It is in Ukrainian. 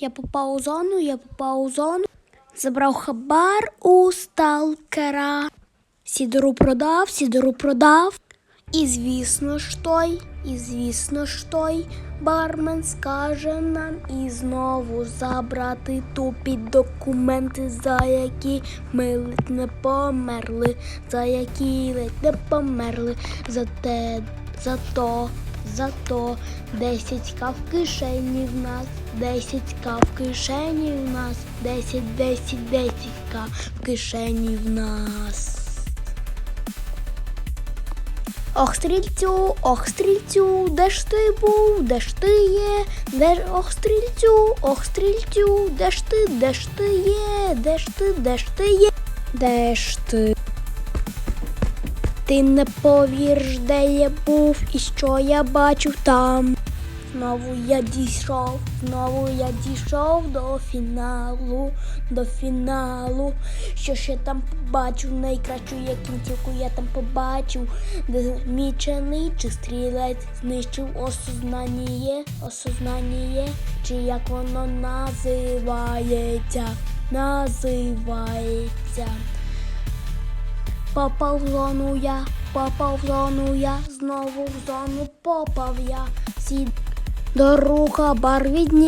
Я попав у зону, я попав у зону. Забрав хабар у сталкера. Сідору продав, сідору продав. І звісно ж той, і звісно ж той, бармен скаже нам і знову забрати тупі документи, за які ми ледь не померли, за які ледь не померли, за те, за то, за то, 10 к в кишені в нас, 10 к в кишені в нас, 10, 10, 10 к в кишені в нас. Ох, стрільцю, ох, стрільцю, де ж ти був, де ж ти є, де ж ох, стрільцю, ох, стрільцю, де ж ти, де ж ти є, де ж ти, де ж ти є, де ж ти? Ти не повіриш, де я був і що я бачив там. Знову я дійшов, знову я дійшов до фіналу, до фіналу. Що я там побачив, найкращу я кінцівку я там побачив, де мічений чи стрілець знищив осознання, осознання, чи як воно називається, називається. Попав в зону я, попав в зону я, знову в зону попав я. сід до рука бар відні.